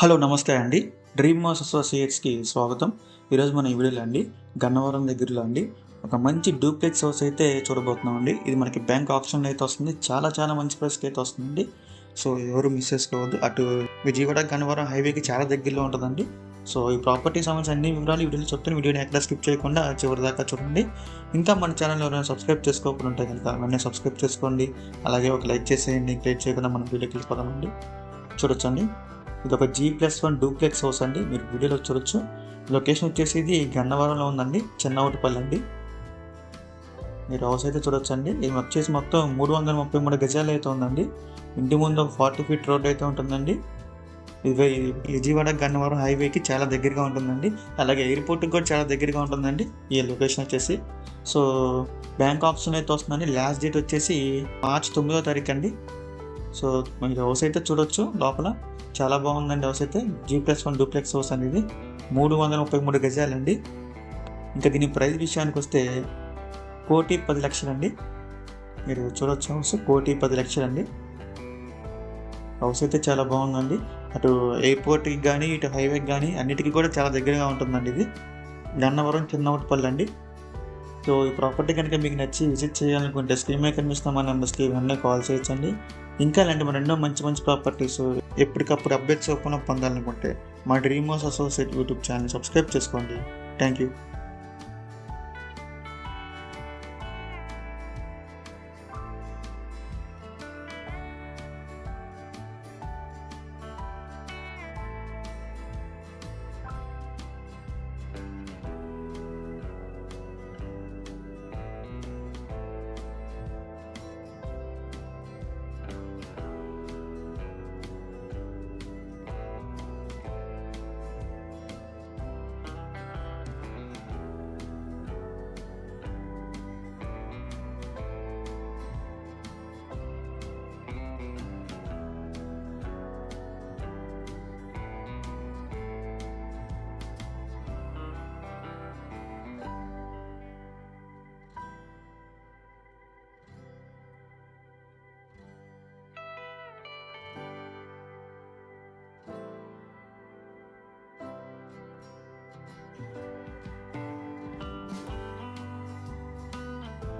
Hello నమస్తే అండి. Dream mass అసోసియేట్స్కి స్వాగతం. ఈరోజు మన ఈ వీడియోలో అండి గన్నవరం దగ్గరలో అండి ఒక మంచి డూప్లెక్స్ హౌస్ అయితే చూడబోతున్నాం అండి ఇది మనకి బ్యాంక్ ఆప్షన్లో అయితే వస్తుంది. చాలా చాలా మంచి ప్రైస్కి అయితే వస్తుందండి. సో ఎవరు మిస్ చేసుకోవద్దు. అటు విజయవాడ గన్నవరం హైవేకి చాలా దగ్గరలో ఉంటుందండి. సో ఈ ప్రాపర్టీ సంబంధించిన అన్ని వివరాలు వీడియోలో చెప్తాను. వీడియోని ఎక్కడ స్కిప్ చేయకుండా చివరి దాకా చూడండి. ఇంకా మన ఛానల్ ఎవరైనా సబ్స్క్రైబ్ చేసుకోకుండా ఉంటే కనుక వెంటనే సబ్స్క్రైబ్ చేసుకోండి. అలాగే ఒక లైక్ చేసేయండి. లైక్ చేయకుండా మనం వీడియోకి వెళ్ళిపోదామండి. చూడొచ్చండి ఇది ఒక G plus one duplex house అండి. మీరు వీడియోలో చూడొచ్చు. లొకేషన్ వచ్చేసి ఇది గన్నవరంలో ఉందండి. చిన్నవటిపల్లి అండి. మీరు హౌస్ అయితే చూడొచ్చండి. ఇది వచ్చేసి మొత్తం మూడు వందల ముప్పై మూడు గజాలు అయితే ఉందండి. ఇంటి ముందు ఒక ఫార్టీ ఫీట్ రోడ్ అయితే ఉంటుందండి. ఇది విజయవాడ గన్నవరం హైవేకి చాలా దగ్గరగా ఉంటుందండి. అలాగే ఎయిర్పోర్ట్కి కూడా చాలా దగ్గరగా ఉంటుందండి. ఈ లొకేషన్ వచ్చేసి. సో బ్యాంక్ ఆప్షన్ అయితే వస్తుందండి. లాస్ట్ డేట్ వచ్చేసి మార్చ్ తొమ్మిదో తారీఖు అండి. సో మీరు హౌస్ అయితే చూడొచ్చు లోపల. చాలా బాగుందండి హౌస్ అయితే. G plus one duplex house అనేది. మూడు వందల ముప్పై మూడు గజాలండి. ఇంకా దీని ప్రైస్ విషయానికి వస్తే కోటి పది లక్షలండి. మీరు చూడొచ్చు హౌస్ కోటి పది లక్షలండి. హౌస్ అయితే చాలా బాగుందండి. అటు ఎయిర్పోర్ట్కి కానీ ఇటు హైవేకి కానీ అన్నిటికీ కూడా చాలా దగ్గరగా ఉంటుందండి ఇది. గన్నవరం చిన్నవటిపల్లి అండి సో ఈ ప్రాపర్టీ కనుక మీకు నచ్చి విజిట్ చేయాలనుకుంటే స్క్రీన్ మీద కనిపిస్తున్న మా నెంబర్స్కి వెంటనే కాల్ చేయొచ్చండి. ఇంకా ఇలాంటి మన ఎన్నో మంచి మంచి ప్రాపర్టీస్ ఎప్పటికప్పుడు అప్డేట్స్ ఓపెన్ పొందాలనుకుంటే మా dream house associate YouTube channel subscribe చేసుకోండి. Thank you